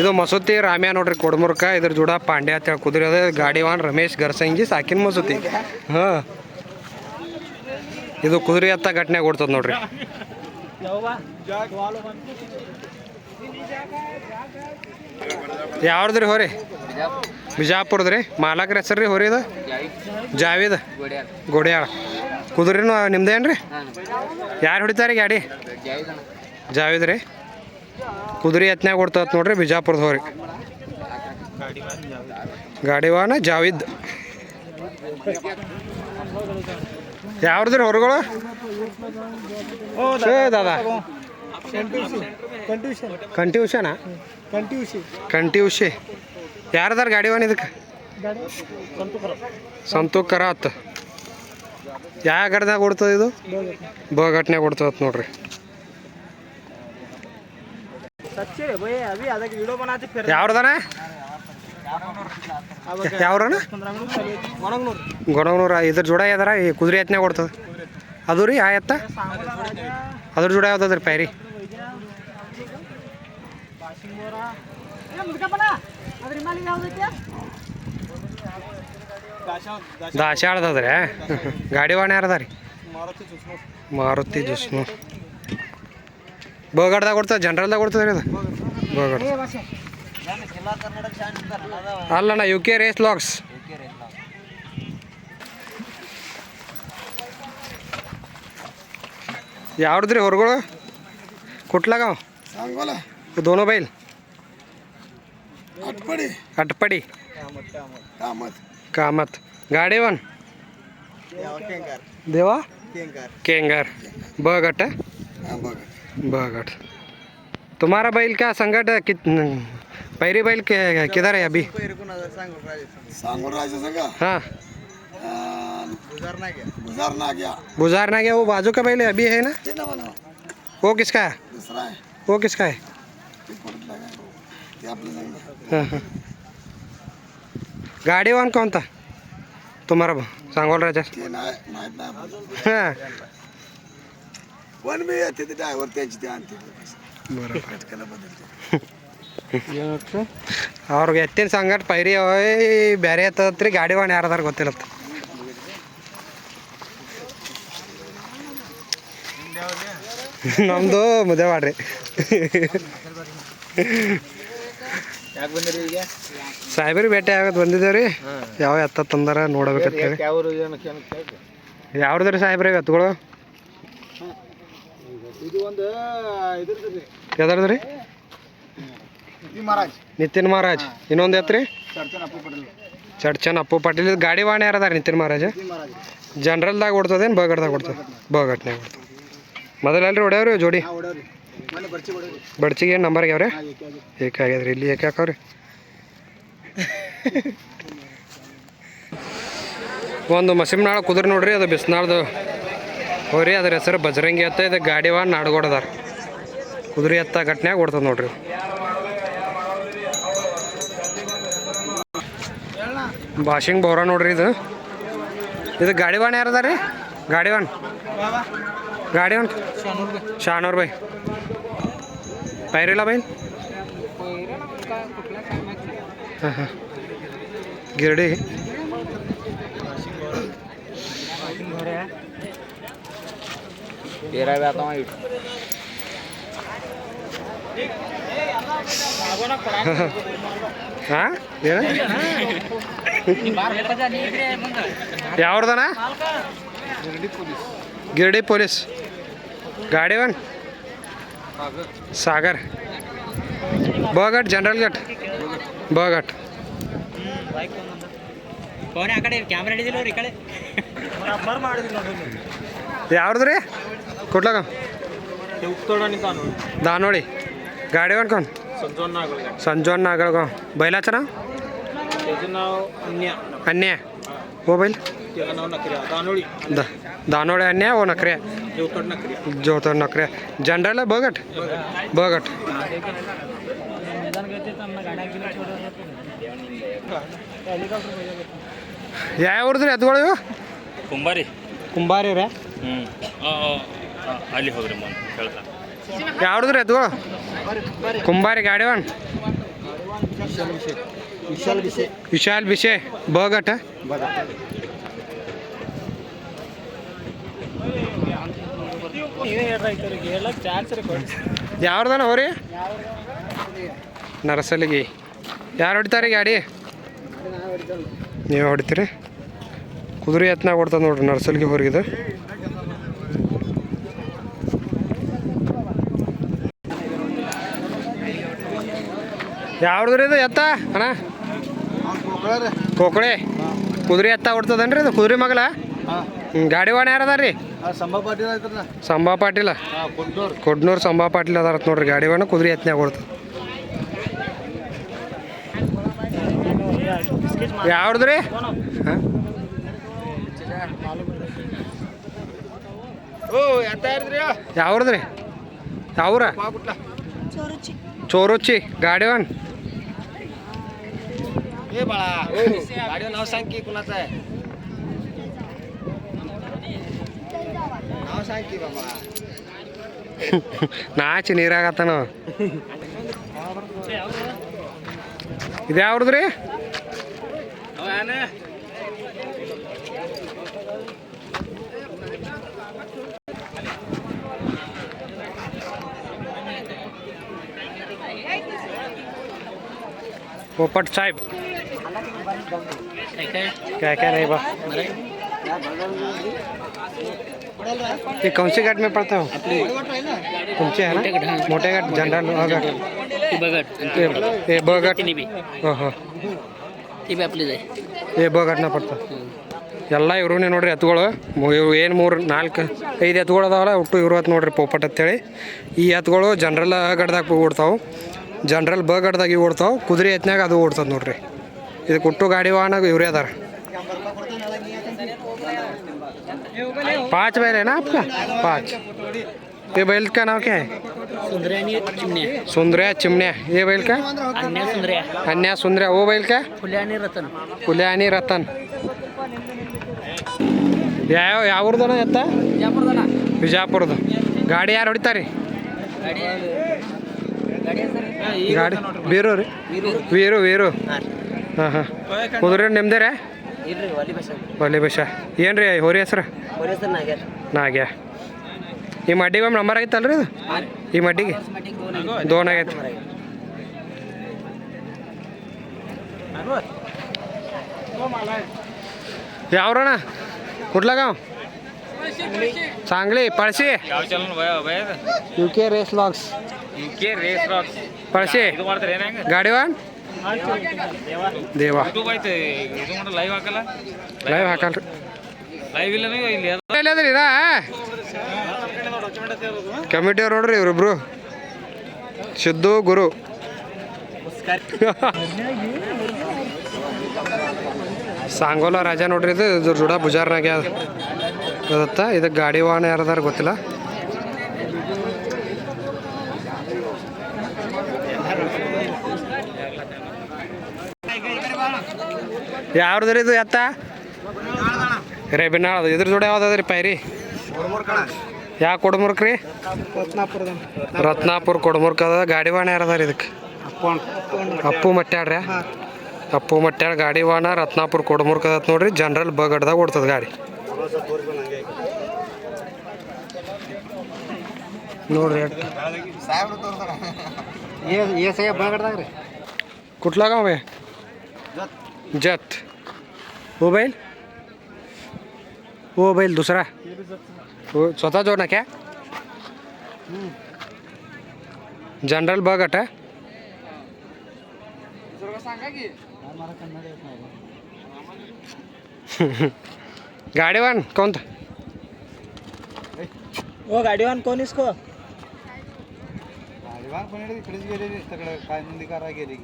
ಇದು ಮಸೂತಿ ರಾಮ್ಯ ನೋಡ್ರಿ, ಕೊಡ್ಮುರ್ಕ, ಇದ್ರ ಜೋಡ ಪಾಂಡ್ಯ ಅಂತ ಹೇಳಿ ಕುದುರೆ ಅದ. ಗಾಡಿವಾನ್ ರಮೇಶ್ ಗರ್ಸಂಗಿ, ಸಾಕಿನ ಮಸೂತಿ. ಹಾಂ. ಇದು ಕುದುರೆ ಹತ್ತ ಘಟನೆ ಕೊಡ್ತದ ನೋಡ್ರಿ. ಯಾವ್ದ್ರಿ ಹೋರಿ? ಬಿಜಾಪುರದ ರೀ ಮಾಲಕ್ರ ಹೆಸರು ರೀ ಹೋರಿ ಇದು? ಜಾವೇದ್? ಗೋಡ್ಯಾಳ. ಕುದುರೆನು ನಿಮ್ದೇನ್ರಿ? ಯಾರು ಹೊಡಿತಾರೆ ಗಾಡಿ? ಜಾವೇದ್ ರೀ ಕುದುರೆ ಎತ್ನ್ಯಾಗ ಕೊಡ್ತತ್ ನೋಡ್ರಿ ಬಿಜಾಪುರದ ಹೋರಿ ಗಾಡಿವಾನ ಜಾವಿದ್. ಯಾವ್ರದ್ರಿ ಹೊರಗಳು? ದಾದಾ. ಕಂಟಿ ಕಂಟ್ಯೂಷಿ. ಯಾರದಾರ ಗಾಡಿವಾನ ಇದಕ್ಕೆ? ಸಂತು ಕರಾತ್ ಯಾವ ಗಡ್ದಾಗ ಕೊಡ್ತದ ಇದು? ಬಗಟ್ನ್ಯಾಗ ಕೊಡ್ತದ ನೋಡ್ರಿ. अच्छे ಇದ್ರ ಜೋಡ ಯಾವ್ದಾರ ಈ ಕುದುರೆ ಎತ್ತನೇ ಕೊಡ್ತದ. ಅದು ರೀ ಆ ಎತ್ತ ಅದ್ರ ಜೋಡ ಯಾವ್ದಾದ್ರಿ ಪೈರಿ? ದಾಶಾಳದದ್ರಿ ಗಾಡಿ ವಾಣಿ ಯಾರದ ರೀ ಮಾರುತಿ ಜುಸ್ನು ಬೋಗಾಡ್ದಾಗ ಕೊಡ್ತದೆ ಜನರಲ್ದಾಗ ಕೊಡ್ತದೆ ಇದು ಬೋಗಾಡ್. ಅಲ್ಲಣ್ಣ ಯು ಕೆ ರೇಸ್ ಲಾಕ್ಸ್ ಯಾವ್ದು ರೀ ಹೊರಗಳು ಕುಟ್ಲಾಗ ದೋನೋ ಬೈಲ್? ಅಟ್ಪಡಿ. ಅಟ್ಪಡಿ. ಕಾಮತ್. ಗಾಡಿ ಒನ್? ದೇವಾ? ಕೇಂಗಾರ್. ಬಗಟ್ಟ बागट तुम्हारा बैल क्या संकट है? पैरी बैल किधर है अभी? हाँ। गुजार ना गया। वो बाजू का बैल है अभी है ना? वो किसका है? वो किसका है? हाँ, हाँ। गाड़ी वन कौन था? तुम्हारा सांगोल राजा। हाँ। ಒನ್ ಡ್ರೈವರ್ ಬಂದಿರ್ತೀವಿ ಅವ್ರಿಗೆ ಎತ್ತಿನ ಸಂಗಟ ಪೈರಿ ಬೇರೆ ಎತ್ತತ್ರಿ ಗಾಡಿ ಒಣ ಯಾರದಾರ ಗೊತ್ತಿಲ್ಲ ನಮ್ದು ಮುದ್ದೆ ಮಾಡ್ರಿ. ಸಾಹೇಬ್ರಿ ಭೇಟಿ ಆಗತ್ ಬಂದಿದ್ದೇವ್ರಿ. ಯಾವ ಎತ್ತ ತಂದಾರ ನೋಡಬೇಕಂತ ಯಾವ್ದ್ರಿ ಸಾಹೇಬ್ರಿ ಎತ್ತುಗಳು ಇದು ಒಂದು ಯಾವ್ದಾರ್ದ್ರಿ ಮಹಾರಾಜ್. ನಿತಿನ್ ಮಹಾರಾಜ್. ಇನ್ನೊಂದು ಎತ್ರಿ ಚರ್ಚನ್ ಅಪ್ಪು ಪಟೇಲ್. ಚಡ್ಚನ್ ಅಪ್ಪು ಪಾಟೀಲ್. ಇದು ಗಾಡಿ ವಾಣಿ ಯಾರದಾರ ನಿತಿನ್ ಮಹಾರಾಜ? ಮಹಾರಾಜ್ ಜನರಲ್ದಾಗ ಓಡ್ತದೇನು ಬಗಡ್ದಾಗ ಓಡ್ತದೆ ಬಗಟ್ನಾಗ ಓಡ್ತದೆ ಮೊದಲಲ್ರಿ ಹೊಡ್ಯಾವ್ರಿ ಜೋಡಿ? ಬಡ್ಚಿಗೆ ಏನು ನಂಬರ್ ಆಗ್ಯಾವ್ರಿ? ಹಾಂ ಏಕೆ ಅದು ಏಕೆ ಆಗ್ಯದ್ರಿ? ಇಲ್ಲಿ ಏಕೆ ಹಾಕವ್ರಿ? ಒಂದು ಮಸಿಮ್ನಾಳ ಕುದುರೆ ನೋಡ್ರಿ ಅದು ಬಿಸ್ನಾಳ್ದು ಹೋರಿ, ಅದ್ರ ಹೆಸರು ಬಜರಂಗಿ ಅತ್ತ, ಇದು ಗಾಡಿವ ನಾಡ್ಗೋಡದಾರ ಕುದುರೆ ಎತ್ತ ಘಟನೆಯಾಗ ಓಡ್ತದ ನೋಡ್ರಿ. ಬಾಷಿಂಗ್ ಬೋರ ನೋಡ್ರಿ ಇದು. ಇದು ಗಾಡಿವಾಣ ಯಾರದ ರೀ ಗಾಡಿವಾಣ ಗಾಡಿವಾಣ ಶಾನೂರ್ ಬೈ. ಪೈರಿಲ್ಲ ಬೈ? ಹಾಂ ಹಾಂ. ಗಿರಡಿ. ಬೇರೆ ಆತವ ಇಟ್ಟು ಯಾವ್ರದಣ ಗಿರಡಿ ಪೊಲೀಸ್ ಗಾಡಿ ಒನ್ ಸಾಗರ್ ಬೋಗಟ್ ಜನರಲ್ ಘಟ್ ಬೋಗಟ್ ಯಾವ್ದು कुठला का ते उत्तड आणि दानोळी. दानोळे. गाडीवर कोण? संजोन नागळगाव. संजोन नागळगाव. बैलाचं नाव? त्याचं नाव अन्या. अन्या. हो. बैल त्याचं नाव नकऱ्या. दानोळी. दानोळे अन्या हो नकऱ्या. ते नकऱ्या. जनरल बघट? बघट. यावर जर यात कुंभारे. रे. ಅಲ್ಲಿ ಹೋಗ್ರಿ ಅದು? ಕುಂಬಾರಿ ಗಾಡಿ ಒನ್? ವಿಶಾಲ್ ಬಿಷೆ ಬಗಟ? ಯಾವ್ದಾನ ಹೋರಿ? ನರಸಲಿಗೆ. ಯಾರು ಹೊಡಿತಾರೆ ಗಾಡಿ? ನೀವು ಹೊಡಿತೀರಿ. ಕುದುರೆ ಎತ್ನಾಗ ಹೊಡ್ತದೆ ನೋಡ್ರಿ ನರ್ಸಲ್ಗೆ ಹೊರಗಿದೆ ಯಾವ್ದು ಇದು? ಎತ್ತ? ಅಣ್ಣ? ಕೋಕಳೆ ಕುದುರೆ ಎತ್ತ ಹೊಡ್ತದನ್ರಿ ಇದು? ಕುದುರೆ ಮಗಲ? ಹ್ಮ್, ಗಾಡಿ ವಾಣ ಯಾರು ಅದಾರ ರೀ ಸಂಭಾ ಪಾಟೀಲ. ಕೊಡ್ನೂರು ಸಂಭಾ ಪಾಟೀಲ್ ಅದಾರ ನೋಡ್ರಿ ಗಾಡಿ ವಾಣ ಕುದುರೆ ಎತ್ನ್ಯಾಗ ಹೊಡ್ತದ ಯಾವ್ದು ರೀ ಹಾಂ? ಓ ಎತ್ತ ಇರ್ದ್ರಿ ಯಾವ್ದು ರೀ ಯಾವ್ರ ಚೋರುಚ್ಚಿ ಗಾಡಿ ವಾನ್ ए बाळा गाडी नाव सांग की कुणाचं आहे नाव सांग की बाबा ನಾಚಿ ನೀರಾಗತ್ತಾನ ಇದು ಯಾವ್ದು ರೀ पोपट साहेब क्या क्या नहीं बा ये कौन सी घाट में पड़ता हो तुमचे है ना मोटे घाट जनरल घाट बघट ये ब घाट बी ಹಾಂ ಹಾಂ ती बी आपलीच आहे ಏ ಬ ಘಟನೆ ಪಡ್ತ ಎಲ್ಲ ಇವ್ರನ್ನೇ ನೋಡ್ರಿ ಎತ್ತುಗಳು ಮು- ಇವು ಏನು ಮೂರು ನಾಲ್ಕು ಐದು ಎತ್ತುಗಳು ಅದಾವಲ್ಲ ಒಟ್ಟು ಇವ್ರು ಎತ್ತು ನೋಡ್ರಿ ಪೋಪಟ್ ಅಂತೇಳಿ ಈ ಎತ್ತುಗಳು ಜನರಲ್ ಗಡ್ದಾಗ ಓಡ್ತಾವೆ ಜನರಲ್ ಬ ಗಡ್ದಾಗ ಇವು ಓಡ್ತಾವೆ ಕುದುರೆ ಎತ್ನಾಗ ಅದು ಓಡ್ತದೆ ನೋಡ್ರಿ ಇದು ಕುಟ್ಟು ಗಾಡಿ ವಾಹನ ಇವರೇ ಅದಾರ पाँच बैल है ना आपका पाँच ये बैल का नाम क्या है सुंदर्या आणि चिमण्या सुंदर्या चिमण्या ये बैल का अन्या सुंदर्या अन्या सुंदर्या वो बैल का फुल्या आणि रतन ಕುಲೆ आणि ರತನ್ ಯಾವ ಯಾವ್ರದನ ಎತ್ತ विजापूरला ವಿಜಾಪುರದ ಗಾಡಿ ಯಾರು ಹೊಡಿತಾರೆ गाडी गाडी ಗಾಡಿ ಬೀರು ರೀ ವೀರು ವೀರು ಹಾಂ ಹಾಂ ಕುದುರೆ ನಿಮ್ದೇ ರೀ ಇಲ್ರಿ ವಾಲಿ ಭಾಷೆ ಒಲೆ ಬಶ ಏನು ರೀ ಹೋರಿ ಹೆಸ್ರು ಹೊರೇಸರ್ ನಾಗ್ಯಾರ ನಾಗ್ಯ ಈ ಮಡ್ಡಿಗೆ ಒಮ್ಮೆ ನಂಬರ್ ಆಗೈತಲ್ರಿ ಇದು ಈ ಮಡ್ಡಿಗೆ ದೋನ್ ಆಗೈತೆ ಯಾವ್ರಣ कुठला गाव सांगली पळशी ಯಾವ ಚಲನ ಭಯ ಭಯ U K race logs U K race rocks ಪಳಶಿ ಇದು ಮಾಡ್ತಾರೆ ಏನಂಗ ಗಾಡಿವಾನ್ ದೇವ. ಲೈವ್ ಹಾಕಲ್ಲ? ಲೈವ್ ಹಾಕಲ್ರಿ. ಲೈವ್ ಇಲ್ಲ ಕಮಿಟಿ ಅವ್ರು ನೋಡ್ರಿ ಇವ್ರಿಬ್ರು. ಸಿದ್ದು ಗುರು. ಸಾಂಗೋಲ ರಾಜ ನೋಡ್ರಿ ಇದು ಇದ್ರ ಜುಡ ಬುಜಾರ್ನಾಗೆ ಅದ. ಅದತ್ತ ಇದಕ್ಕೆ ಗಾಡಿ ವಾಹನ ಯಾರದಾರ ಗೊತ್ತಿಲ್ಲ. ಯಾವ್ದು ಇದು ಎತ್ತ? ರೇ ಅದು. ಇದ್ರ ಜೋಡಿ ಯಾವ್ದು ಪೈರಿ? ಯಾ ಕೊಡ್ಮುರ್ಕ್ ರೀ ರತ್ನಾಪುರ ಕೊಡ್ಮುರ್ಕ್ ಅದ. ಗಾಡಿ ವಾಣ ಯಾರದ ರೀ ಇದಕ್ಕೆ ಅಪ್ಪು ಮಟ್ಟ್ಯಾಡ್ರಿ ಅಪ್ಪು ಮಟ್ಟ್ಯಾಡ ಗಾಡಿ ವಾಣ ರತ್ನಾಪುರ ಕೊಡ್ಮುರ್ಕ್ ಅದ ನೋಡ್ರಿ. ಜನರಲ್ ಬಗಡ್ದಾಗ ಓಡ್ತದ ಗಾಡಿ. ನೋಡ್ರಿ ಕುಟ್ಲಾಗ ಅವೇ जत। हो बैल? हो बैल दुसरा। हो स्वतः जो ना क्या? जनरल ब गट आहे गाडीवान कोणता ओ गाडीवान कोण इसको इकडेच गेले तिकडे काय नंदी करा गेली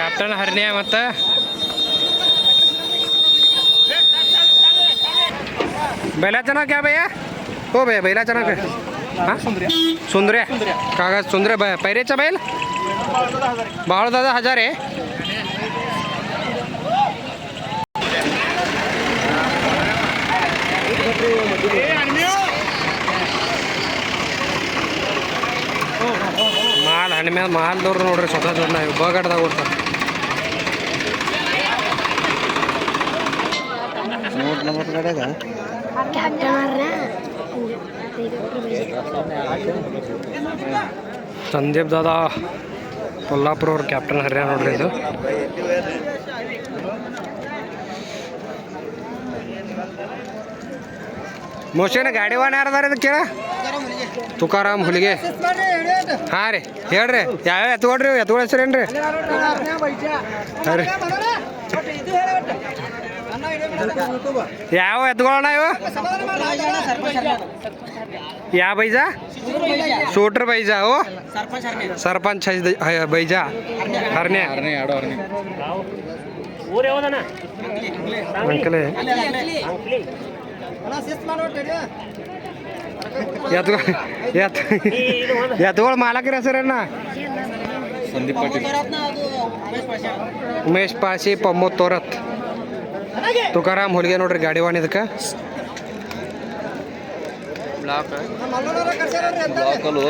ಕ್ಯಾಪ್ಟನ್ ಹರ್ನಿಯ ಮತ್ತು बैलाचं नाव क्या भैया हो भैया बैलाचं नाव काय हां सुंदर्या कागज सुंदर्या बै पैरेचा बैल बाळदादा हजार आहे ದಾಂಡ್ ಮ್ಯಾಲ ಮಾಲ್ದವ್ರು ನೋಡ್ರಿ ಸ್ವತಃ ಜೋಡ್ನ ಬಗಡ್ದಾಗ ಓಡ್ತಾರೆ ಸಂದೀಪ್ ದಾದಾ, ಕೊಲ್ಲಾಪುರ ಅವ್ರ ಕ್ಯಾಪ್ಟನ್ ಹರ್ಯ ನೋಡ್ರಿ ಇದು. ಮೋಶನ ಗಾಡಿ ವಾಹನ ಯಾರದಾರ ಇದಕ್ಕೆ? ತುಕಾರಾಮ್ ಹುಲಿಗೆ. ಹಾಂ ರೀ, ಹೇಳ್ರಿ, ಯಾವ್ಯಾವ ಎತ್ಕೊಡ್ರಿ, ಎತ್ಕೊಳ ಹೆಸರೇನ್ರಿ ಹಾಂ ರೀ ಯಾವ ಎತ್ಕೊಳ್ಳೋಣ ಇವು ಯಾವ ಬೈಜಾ ಸೂಟ್ರ್ ಬೈಜಾ ಓ ಸರ್ಪಂಚ್ ಹೈದ್- ಹೈ- ಬೈಜಾ ಹರ್ನೆ ಅಂಕಲೇ ಎತ್ಕೊ ಎತ್ ಎತ್ಕೊಳ್ ಮಾಲಕರ ಹೆಸರನ್ನ ಸಂದೀಪ್ ಪಾಟೀಲ್ ಉಮೇಶ್ ಪಾಸಿ ಪಮ್ಮು ತೋರತ್ ತುಕಾರಾಮ್ ಹೊಲಿಗೆ ನೋಡ್ರಿ ಗಾಡಿ ವಾಣಿ ಇದಕ್ಕೆ.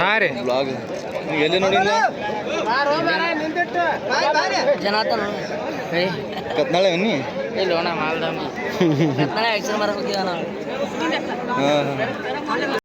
ಹಾಂ ರೀ. ಬ್ಲಾಗ್ ಎಲ್ಲಿ ನೋಡಿಲ್ಲ ಕತ್ನಾಳೆ ಅನ್ನಿ ಹಾಂ.